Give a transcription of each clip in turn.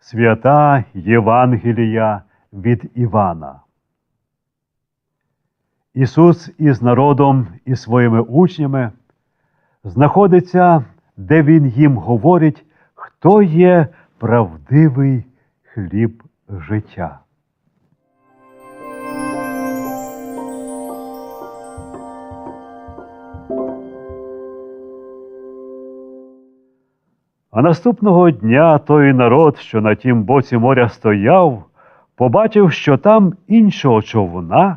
Свята Євангелія від Івана. Ісус із народом і своїми учнями знаходиться, де Він їм говорить, хто є правдивий хліб життя. А наступного дня той народ, що на тім боці моря стояв, побачив, що там іншого човна,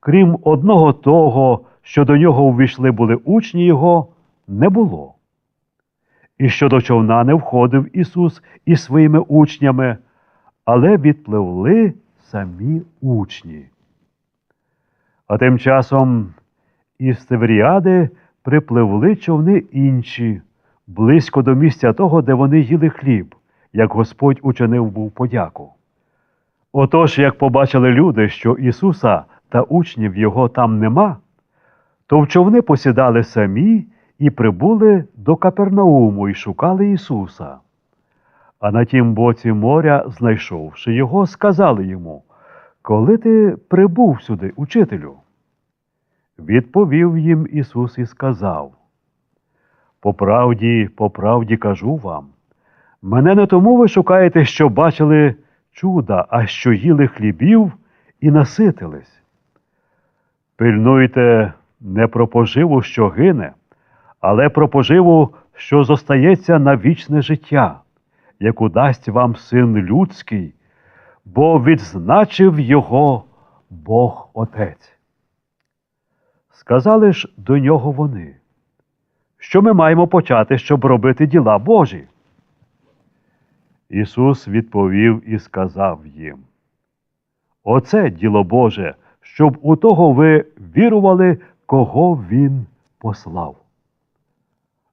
крім одного того, що до нього увійшли були учні його, не було. І що до човна не входив Ісус із своїми учнями, але відпливли самі учні. А тим часом із Тевріади припливли човни інші, близько до місця того, де вони їли хліб, як Господь учинив був подяку. Отож, як побачили люди, що Ісуса та учнів Його там нема, то в човни посідали самі і прибули до Капернауму і шукали Ісуса. А на тім боці моря, знайшовши його, сказали йому, коли ти прибув сюди, учителю? Відповів їм Ісус і сказав, по правді, по правді кажу вам, мене не тому ви шукаєте, що бачили чуда, а що їли хлібів і наситились. Пильнуйте не про поживу, що гине, але про поживу, що зостається на вічне життя, яку дасть вам син людський, бо відзначив його Бог Отець. Сказали ж до нього вони, що ми маємо почати, щоб робити діла Божі. Ісус відповів і сказав їм: Оце діло Боже, щоб у того ви вірували, кого Він послав.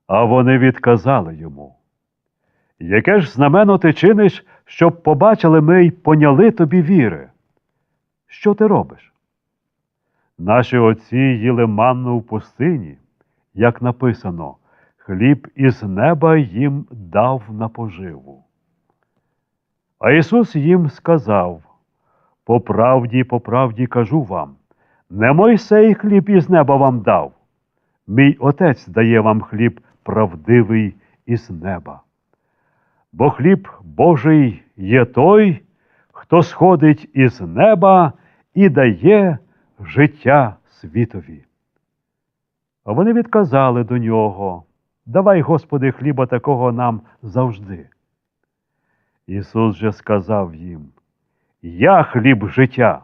А вони відказали йому. Яке ж знамено ти чиниш, щоб побачили ми й поняли тобі віри? Що ти робиш? Наші отці їли манну в пустині, як написано, хліб із неба їм дав на поживу. А Ісус їм сказав: По правді, по правді кажу вам, не Мойсей хліб із неба вам дав. Мій Отець дає вам хліб правдивий із неба. Бо хліб Божий є той, хто сходить із неба і дає життя світові. Вони відказали до нього Давай, Господи, хліба такого нам завжди. Ісус же сказав їм: Я хліб життя.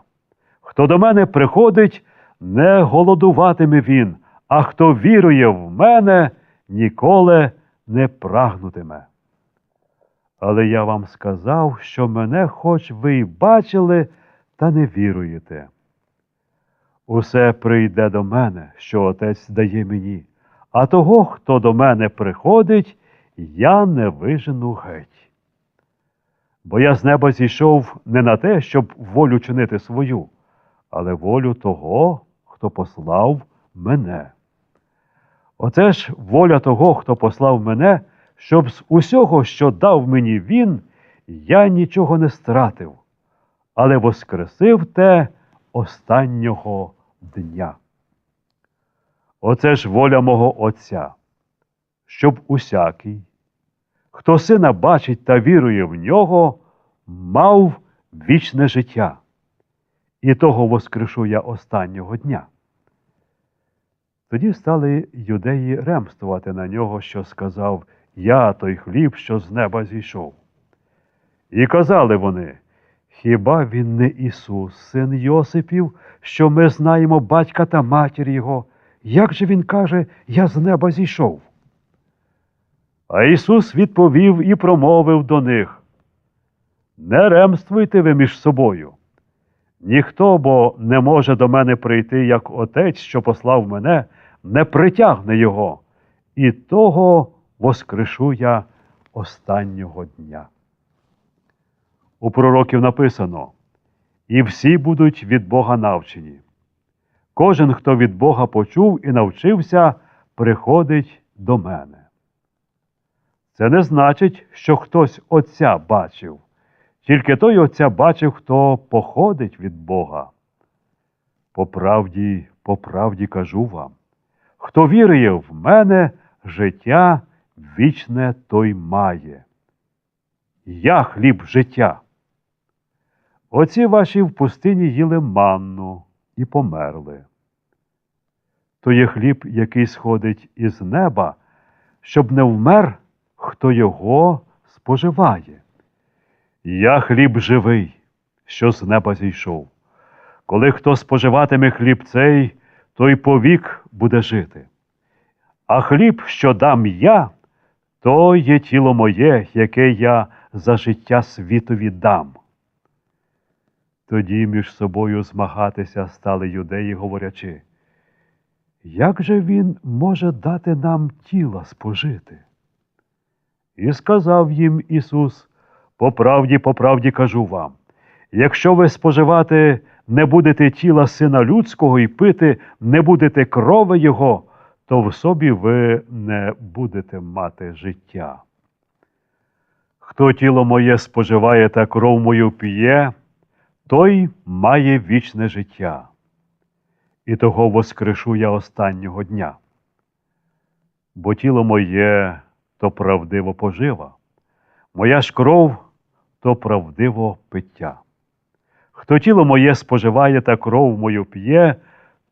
Хто до мене приходить, не голодуватиме він, а хто вірує в мене, ніколи не прагнутиме. Але я вам сказав, що мене хоч ви й бачили, та не віруєте. Усе прийде до мене, що Отець дає мені, а того, хто до мене приходить, я не вижену геть. Бо я з неба зійшов не на те, щоб волю чинити свою, але волю того, хто послав мене. Оце ж воля того, хто послав мене, щоб з усього, що дав мені він, я нічого не стратив, але воскресив те останнього дня. Оце ж воля мого Отця, щоб усякий, хто сина бачить та вірує в нього, мав вічне життя, і того воскрешу я останнього дня. Тоді стали юдеї ремствувати на нього, що сказав Я той хліб, що з неба зійшов. І казали вони, хіба він не Ісус, син Йосипів, що ми знаємо батька та матір Його, як же він каже, Я з неба зійшов? А Ісус відповів і промовив до них Не ремствуйте ви між собою. Ніхто бо не може до мене прийти, як Отець, що послав мене, не притягне його, і того воскрешу я останнього дня. У пророків написано і всі будуть від Бога навчені. Кожен, хто від Бога почув і навчився, приходить до мене. Це не значить, що хтось Отця бачив. Тільки той Отця бачив, хто походить від Бога. По правді, по правді кажу вам, хто вірує в мене, життя вічне той має. Я хліб життя. Оці ваші в пустині їли манну і померли. То є хліб, який сходить із неба, щоб не вмер, хто його споживає. Я хліб живий, що з неба зійшов. Коли хто споживатиме хліб цей, той повік буде жити. А хліб, що дам я, то є тіло моє, яке я за життя світові дам. Тоді між собою змагатися стали юдеї, говорячи, як же він може дати нам тіла спожити? І сказав їм Ісус, по правді, по правді кажу вам, якщо ви споживати не будете тіла Сина Людського і пити не будете крови Його, то в собі ви не будете мати життя. Хто тіло моє споживає та кров мою п'є, той має вічне життя. І того воскрешу я останнього дня. Бо тіло моє то правдиво пожива, моя ж кров то правдиво пиття. Хто тіло моє споживає та кров мою п'є,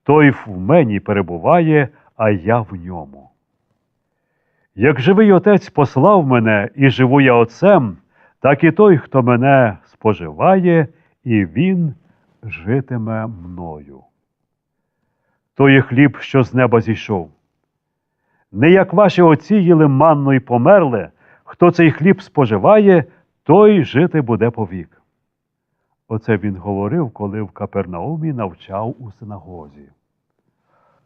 той в мені перебуває, а я в ньому. Як живий отець послав мене і живу я отцем, так і той, хто мене споживає, і він житиме мною. То є хліб, що з неба зійшов. Не як ваші отці їли манну і померли, хто цей хліб споживає, той жити буде повік. Оце він говорив, коли в Капернаумі навчав у синагозі.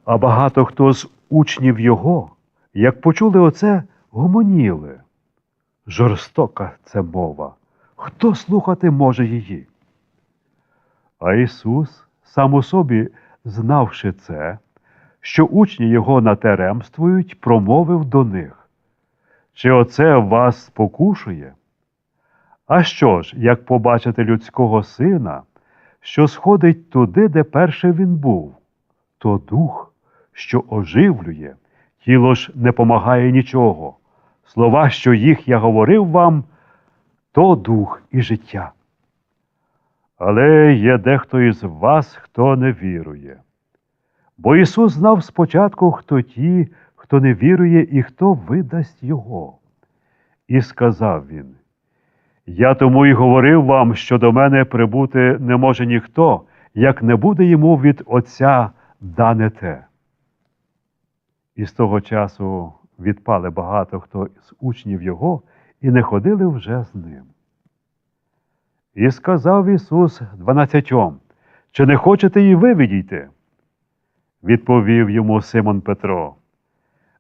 А багато хто з учнів його, як почули оце, гомоніли. Жорстока це мова. Хто слухати може її? А Ісус, сам у собі, знавши це, що учні його натеремствують, промовив до них. Чи оце вас спокушує? А що ж, як побачити людського сина, що сходить туди, де перше він був, то дух, що оживлює, тіло ж не помагає нічого. Слова, що їх я говорив вам, то дух і життя. Але є дехто із вас, хто не вірує. Бо Ісус знав спочатку, хто ті, хто не вірує і хто видасть Його. І сказав він: Я тому й говорив вам, що до мене прибути не може ніхто, як не буде йому від Отця дане те. І з того часу відпали багато хто з учнів Його і не ходили вже з ним. І сказав Ісус дванадцятьом, чи не хочете і ви відійти? Відповів йому Симон Петро.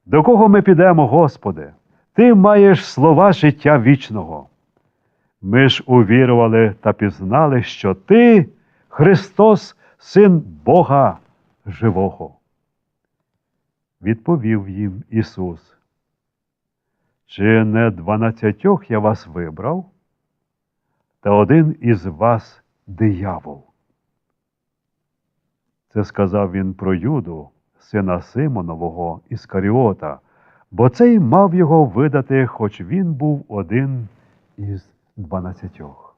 До кого ми підемо, Господи? Ти маєш слова життя вічного. Ми ж увірували та пізнали, що Ти, Христос, Син Бога Живого. Відповів їм Ісус. Чи не дванадцятьох я вас вибрав? Та один із вас диявол. Це сказав він про Юду, сина Симонового Іскаріота, бо цей мав його видати, хоч він був один із дванадцятьох.